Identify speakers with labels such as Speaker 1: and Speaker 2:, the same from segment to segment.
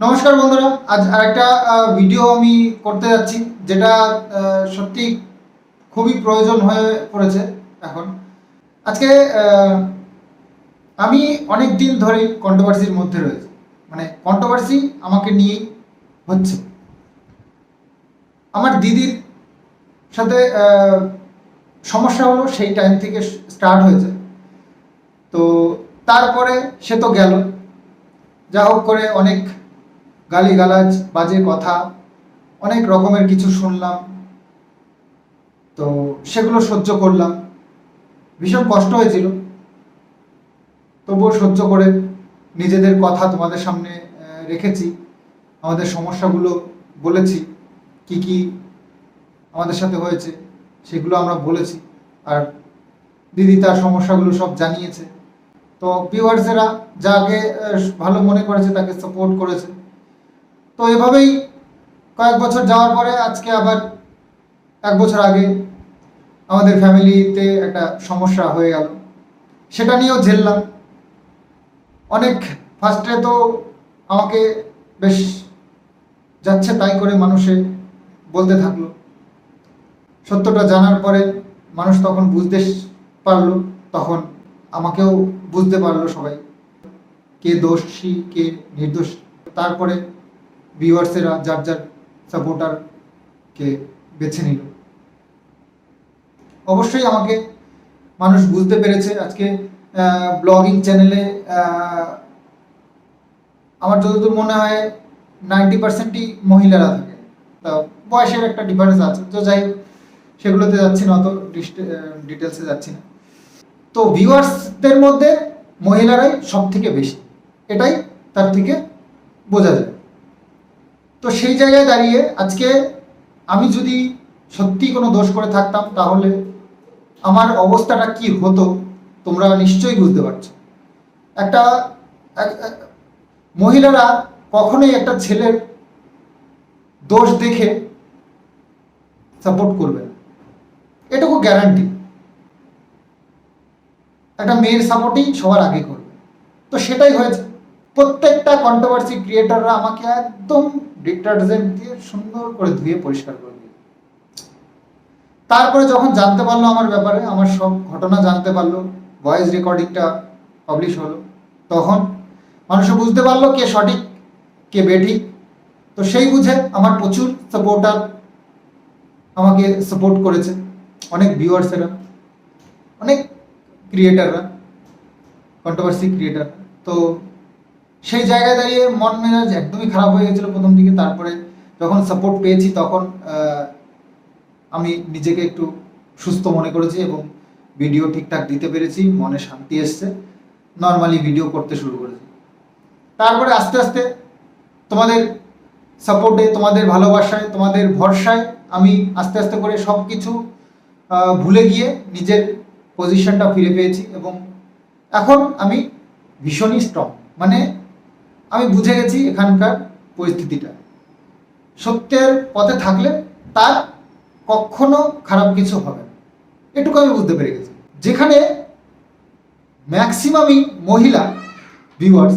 Speaker 1: নমস্কার বন্ধুরা, আজ আরেকটা ভিডিও আমি করতে যাচ্ছি, যেটা সত্যি খুবই প্রয়োজন হয়ে পড়েছে এখন। আজকে আমি অনেক দিন ধরেই কন্ট্রোভার্সির মধ্যে রয়েছে। মানে কন্ট্রোভার্সি আমাকে নিয়েই হচ্ছে। আমার দিদির সাথে সমস্যা হলো, সেই টাইম থেকে স্টার্ট হয়েছে। তো তারপরে সে তো গেল। যা হোক করে অনেক গালিগালাজ, বাজে কথা, অনেক রকমের কিছু শুনলাম। তো সেগুলো সহ্য করলাম। ভীষণ কষ্ট হয়েছিল। তবুও সহ্য করে নিজেদের কথা তোমাদের সামনে রেখেছি। আমাদের সমস্যাগুলো বলেছি। কি কি আমাদের সাথে হয়েছে, সেগুলো আমরা বলেছি। আর দিদি তার সমস্যাগুলো সব জানিয়েছে। তো ভিউয়ার্সেরা যাকে ভালো মনে করেছে তাকে সাপোর্ট করেছে। তো এভাবেই কয়েক বছর যাওয়ার পরে আজকে আবার এক বছর আগে আমাদের ফ্যামিলিতে একটা সমস্যা হয়ে গেল। সেটা নিয়েও ঝেললাম। অনেক ফার্স্টে তো আমাকে বেশ যাচ্ছে তাই করে মানুষে বলতে থাকল। সত্যটা জানার পরে মানুষ তখন বুঝতে পারল, তখন আমাকেও বুঝতে পারল সবাই। কে দোষী, কে নির্দোষ। তারপরে ভিউয়ার্সেরা যার যার সাপোর্টারকে বেছে নিল। অবশ্যই আমাকে মানুষ বুঝতে পেরেছে আজকে ব্লগিং চ্যানেলে আমার যতদূর মনে হয় নাইনটি পার্সেন্টই মহিলারা থাকে। তা বয়সের একটা ডিফারেন্স আছে। তো যাই সেগুলোতে যাচ্ছি না, অত ডিটেলসে যাচ্ছি না। তো ভিউয়ার্সদের মধ্যে মহিলারাই সব থেকে বেশি। এটাই তার থেকে বোঝা যায়। তো সেই জায়গায় দাঁড়িয়ে আজকে আমি যদি সত্যি কোনো দোষ করে থাকতাম, তাহলে আমার অবস্থাটা কি হতো, তোমরা নিশ্চয়ই বুঝতে পারছ। একটা, এক- এক- মহিলারা কখনোই একটা ছেলের দোষ দেখে সাপোর্ট করবে এটুকু গ্যারান্টি। একটা মেয়ের সাপোর্টই সবার আগে করবে। তো সেটাই হয়েছে। প্রত্যেকটা কন্ট্রোভার্সি ক্রিয়েটাররা আমাকে একদম ডিটারজেন্ট দিয়ে সুন্দর করে ধুয়ে পরিষ্কার করে দিল তারপরে যখন জানতে পারল আমার ব্যাপারে, আমার সব ঘটনা জানতে পারল ভয়েস রেকর্ডিংটা পাবলিশ হলো, তখন মানুষ বুঝতে পারল কে সঠিক, কে বেঠিক। তো সেই বুঝে আমার প্রচুর সাপোর্টার আমাকে সাপোর্ট করেছে। অনেক ভিউয়ার্সেরা অনেক ক্রিয়েটাররা কন্ট্রোভার্সি ক্রিয়েটার তো সেই জায়গায় দাঁড়িয়ে মন মেজাজ একদমই খারাপ হয়ে গেছিল প্রথম দিকে। তারপরে যখন সাপোর্ট পেয়েছি, তখন আমি নিজেকে একটু সুস্থ মনে করেছি এবং ভিডিও ঠিকঠাক দিতে পেরেছি, মনে শান্তি এসছে। নর্মালি ভিডিও করতে শুরু করেছি। তারপরে আস্তে আস্তে তোমাদের সাপোর্টে তোমাদের ভালোবাসায়, তোমাদের ভরসায় আমি আস্তে আস্তে করে সব কিছু ভুলে গিয়ে নিজের পজিশনটা ফিরে পেয়েছি এবং এখন আমি ভীষণই স্ট্রং মানে আমি বুঝে গেছি এখানকার পরিস্থিতিটা। সত্যের পথে থাকলে তার কখনো খারাপ কিছু হবে না। এটুকু আমি বুঝতে পেরে গেছি। যেখানে ম্যাক্সিমামই মহিলা ভিউয়ার্স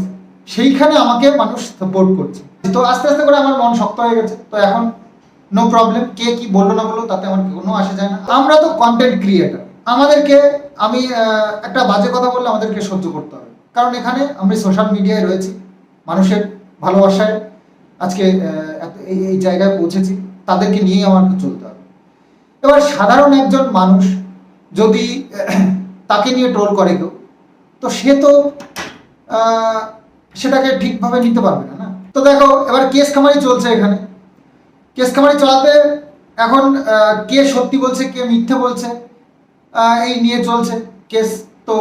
Speaker 1: সেইখানে আমাকে মানুষ সাপোর্ট করছে। তো আস্তে আস্তে করে আমার মন শক্ত হয়ে গেছে। তো এখন নো প্রবলেম কে কি বলল না বলল তাতে আমার কোনো আসে যায় না। আমরা তো কন্টেন্ট ক্রিয়েটার আমাদেরকে আমি একটা বাজে কথা বললে আমাদেরকে সহ্য করতে হবে। কারণ এখানে আমি সোশ্যাল মিডিয়ায় রয়েছি। মানুষের ভালোবাসায় আজকে এই এই জায়গায় পৌঁছেছি, তাদেরকে নিয়েই আমাকে চলতে হবে। এবার সাধারণ একজন মানুষ যদি, তাকে নিয়ে ট্রোল করে কেউ, তো সে তো সেটাকে ঠিকভাবে নিতে পারবে না না? তো দেখো, এবার কেস খামারি চলছে এখানে। কেস খামারি চলাতে এখন কে সত্যি বলছে, কে মিথ্যে বলছে এই নিয়ে চলছে কেস। তো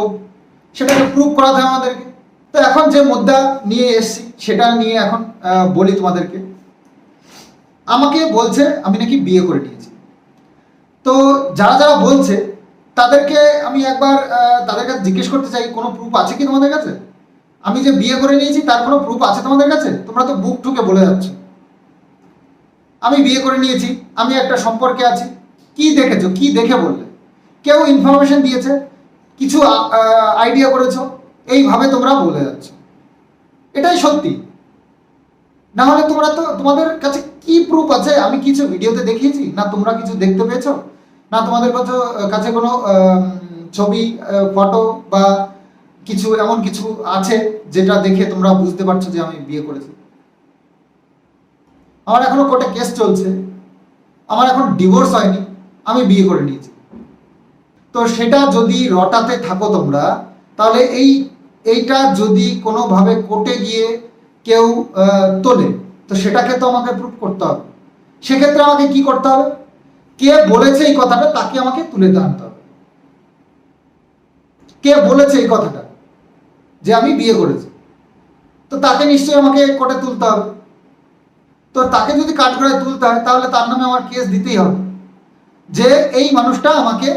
Speaker 1: সেটাকে প্রুভ করাতে হবে আমাদেরকে। তো এখন যে মুদ্রা নিয়ে এসছি, সেটা নিয়ে এখন বলি তোমাদেরকে। আমাকে বলছে, আমি নাকি বিয়ে করে নিয়েছি। তো যারা যারা বলছে, তাদেরকে আমি একবার তাদের কাছে জিজ্ঞেস করতে চাই, কোনো প্রুফ আছে কি তোমাদের কাছে? আমি যে বিয়ে করে নিয়েছি, তার কোনো প্রুফ আছে তোমাদের কাছে? তোমরা তো বুক ঠুকে বলে যাচ্ছ। আমি বিয়ে করে নিয়েছি, আমি একটা সম্পর্কে আছি। কি দেখেছ? কি দেখে বললে? কেউ ইনফরমেশন দিয়েছে? কিছু আইডিয়া করেছ? এইভাবে তোমরা বলে যাচ্ছ। এটাই সত্যি। না হলে তোমরা তো তোমাদের কাছে কি প্রুফ আছে? আমি কিছু ভিডিওতে দেখিয়েছি? না তোমরা কিছু দেখতে পেয়েছ? না তোমাদের কাছে কাছে কোনো ছবি ফটো বা কিছু, এমন কিছু আছে যেটা দেখে তোমরা বুঝতে পারছ যে আমি বিয়ে করেছি? আমার এখনও কোর্টে কেস চলছে। আমার এখন ডিভোর্স হয়নি। আমি বিয়ে করে নিয়েছি। তো সেটা যদি রটাতে থাকো তোমরা, তাহলে এই এইটা যদি কোনোভাবে কোর্টে গিয়ে কেউ তোলে, তো সেটাকে তো আমাকে প্রুফ করতে হবে। সেক্ষেত্রে আমাকে কি করতে হবে? কে বলেছে এই কথাটা, তাকে আমাকে তুলে আনতে হবে। কে বলেছে এই কথাটা? যে আমি বিয়ে করেছি। তো তাকে নিশ্চয়ই আমাকে কোর্টে তুলতে হবে। তো তাকে যদি কাঠগড়ায় তুলতে হয়, তাহলে তার নামে আমার কেস দিতেই হবে। যে এই মানুষটা আমাকে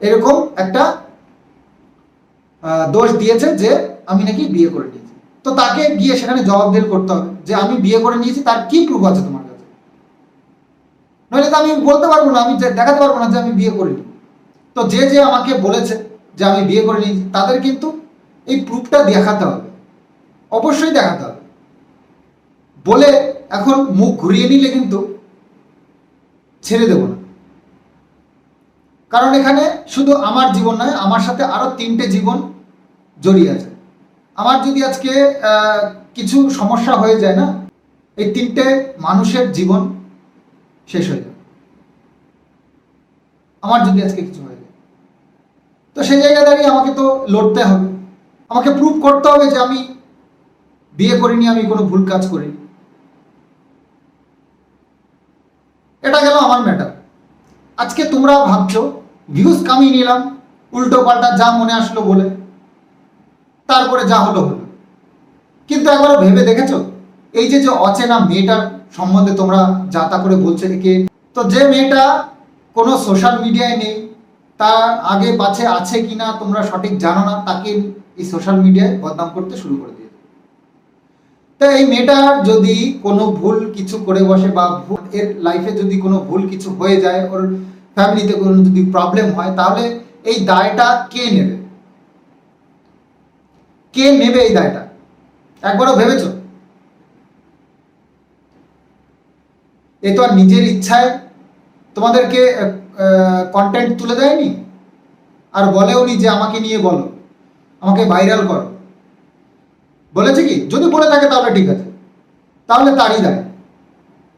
Speaker 1: এরকম একটা দোষ দিয়েছে যে আমি নাকি বিয়ে করে নিয়েছি। তো তাকে গিয়ে সেখানে জবাবদিহি করতে হবে যে আমি বিয়ে করে নিয়েছি, তার কি প্রুফ আছে তোমার কাছে? নইলে তো আমি বলতে পারব না, আমি দেখাতে পারব না যে আমি বিয়ে করিনি। তো যে যে আমাকে বলেছে যে আমি বিয়ে করে নিয়েছি, তাদের কিন্তু এই প্রুফটা দেখাতে হবে। অবশ্যই দেখাতে হবে। বলে এখন মুখ ঘুরিয়ে নিলে কিন্তু ছেড়ে দেবো না। কারণ এখানে শুধু আমার জীবন নয়, আমার সাথে আরও তিনটে জীবন জড়িয়ে আছে। আমার যদি আজকে কিছু সমস্যা হয়ে যায় না, এই তিনটে মানুষের জীবন শেষ হয়ে যাবে। আমার যদি আজকে কিছু হয়ে যায়। তো সেই জায়গায় দাঁড়িয়ে আমাকে তো লড়তে হবে। আমাকে প্রুভ করতে হবে যে আমি বিয়ে করিনি, আমি কোনো ভুল কাজ করিনি। এটা গেল আমার ম্যাটার আজকে তোমরা ভাবছ ভিউজ কামিয়ে নিলাম, উল্টো পাল্টা যা মনে আসলো বলে। তারপরে যা হলো হলো। কিন্তু একবার ভেবে দেখেছ? এই যে যে অচেনা মেয়েটার সম্বন্ধে তোমরা যা তা করে বলছো একে, তো যে মেয়েটা কোনো সোশ্যাল মিডিয়ায় নেই, তার আগে পাছে আছে কিনা তোমরা সঠিক জানো না, তাকে এই সোশ্যাল মিডিয়ায় বদনাম করতে শুরু করে দিয়ে তো এই মেয়েটার যদি কোনো ভুল কিছু করে বসে বা এর লাইফে যদি কোনো ভুল কিছু হয়ে যায়, ওর ফ্যামিলিতে কোনো যদি প্রবলেম হয়, তাহলে এই দায়টা কে নেবে? কে নেবে এই দায়টা? একবারও ভেবেছো? এ তো আর নিজের ইচ্ছায় তোমাদেরকে কন্টেন্ট তুলে দেয়নি? আর বলেওনি যে আমাকে নিয়ে বলো, আমাকে ভাইরাল করো। বলেছে কি? যদি বলে থাকে তাহলে ঠিক আছে। তাহলে তারই দায়।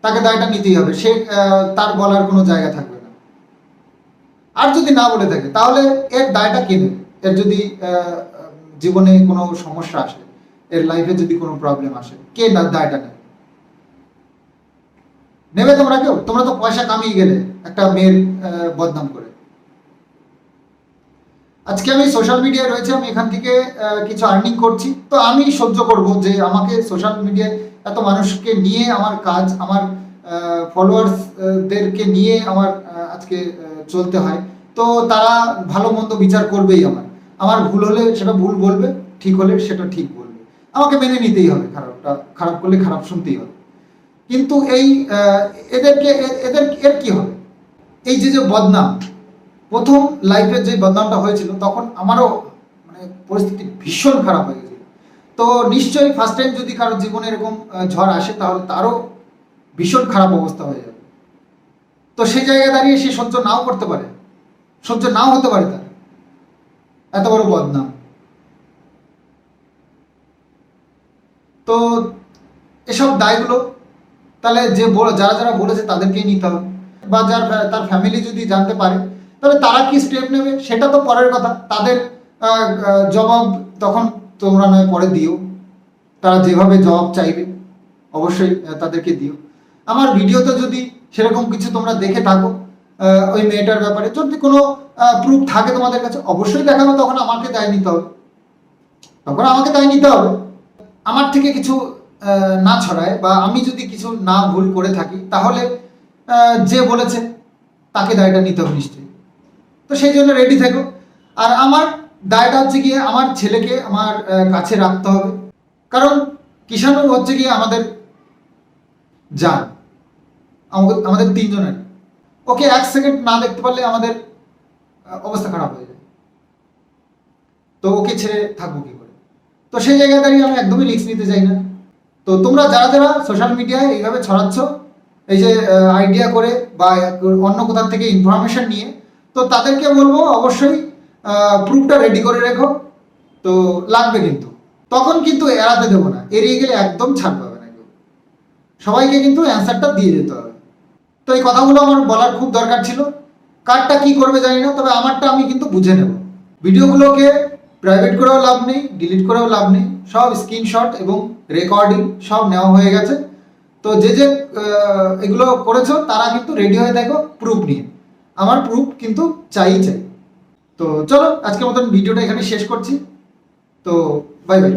Speaker 1: তাকে দায়টা নিতেই হবে। সে তার বলার কোনো জায়গা থাকবে না। আর যদি না বলে থাকে, তাহলে এর দায়টা কে এর যদি জীবনে কোনো সমস্যা আসে, এর লাইফে যদি কোনো প্রবলেম আসে, কে না দায়টা নেবে? নেবে তোমরা কেউ? তোমরা তো পয়সা কামিয়ে গেলে একটা মেয়ের বদনাম করে। আজকে আমি সোশ্যাল মিডিয়ায় রয়েছে, আমি এখান থেকে কিছু আর্নিং করছি। তো আমি সহ্য করব যে আমাকে সোশ্যাল মিডিয়ায় এত মানুষকে নিয়ে আমার কাজ, আমার ফলোয়ার্সদেরকে নিয়ে আমার আজকে চলতে হয়। তো তারা ভালো মন্দ বিচার করবেই আমার। আমার ভুল হলে সেটা ভুল বলবে, ঠিক হলে সেটা ঠিক বলবে। আমাকে মেনে নিতেই হবে, খারাপটা, খারাপ করলে খারাপ শুনতেই হবে। কিন্তু এই এদেরকে এদের, এর কি হবে? এই যে যে বদনাম, প্রথম লাইফে যে বদনামটা হয়েছিল, তখন আমারও মানে পরিস্থিতি ভীষণ খারাপ হয়ে গেছিল। তো নিশ্চয়ই ফার্স্ট টাইম যদি কারোর জীবনে এরকম ঝড় আসে, তাহলে তারও ভীষণ খারাপ অবস্থা হয়ে যাবে। তো সেই জায়গায় দাঁড়িয়ে সে সহ্য নাও করতে পারে। সহ্য নাও হতে পারে তার। এত বড় বদনাম। তো এসব দায়গুলো তাহলে যে যারা যারা বলেছে তাদেরকেই নিতে হবে। বা যার তার ফ্যামিলি যদি জানতে পারে, তাহলে তারা কি স্টেপ নেবে সেটা তো পরের কথা। তাদের জবাব তখন তোমরা নয়, পরে দিও। তারা যেভাবে জবাব চাইবে, অবশ্যই তাদেরকে দিও। আমার ভিডিওতে যদি সেরকম কিছু তোমরা দেখে থাকো ওই মেয়েটার ব্যাপারে, যদি কোনো প্রুফ থাকে তোমাদের কাছে, অবশ্যই দেখাবে, তখন আমাকে দায় নিতে হবে। তখন আমাকে দায় নিতে হবে। আমার থেকে কিছু না ছড়ায় বা আমি যদি কিছু না ভুল করে থাকি, তাহলে যে বলেছে, তাকে দায়টা নিতে হবে নিশ্চয়ই। তো সেই জন্য রেডি থেকো। আর আমার দায়টা হচ্ছে গিয়ে, আমার ছেলেকে আমার কাছে রাখতে হবে। কারণ কিষাণু হচ্ছে গিয়ে আমাদের যান। আমাদের তিনজনের। ওকে এক সেকেন্ড না দেখতে পারলে আমাদের অবস্থা খারাপ হয়ে যায়। তো ওকে ছেড়ে থাকব কি করে? তো সেই জায়গায় দাঁড়িয়ে আমি একদমই রিস্ক নিতে চাই না। তো তোমরা যারা যারা সোশ্যাল মিডিয়ায় এইভাবে ছড়াচ্ছ, এই যে আইডিয়া করে বা অন্য কোথার থেকে ইনফরমেশন নিয়ে, তো তাদেরকে বলব অবশ্যই প্রুফটা রেডি করে রেখো। তো লাগবে কিন্তু। তখন কিন্তু এড়াতে দেবো না। এড়িয়ে গেলে একদম ছাড় পাবে না। কেউ সবাইকে কিন্তু অ্যান্সারটা দিয়ে যেতে হবে। তো এই কথাগুলো আমার বলার খুব দরকার ছিল। কারটা কি করবে জানি না, তবে আমারটা আমি কিন্তু বুঝে নেব। ভিডিওগুলোকে প্রাইভেট করেও লাভ নেই ডিলিট করেও লাভ নেই। সব স্ক্রিনশট এবং রেকর্ডিং সব নেওয়া হয়ে গেছে। তো যে যে এগুলো করেছ, তারা কিন্তু রেডি হয়ে দেখো প্রুফ নিয়ে। আমার প্রুফ কিন্তু চাই চাই তো চলো, আজকের মতন ভিডিওটা এখানে শেষ করছি। তো বাই বাই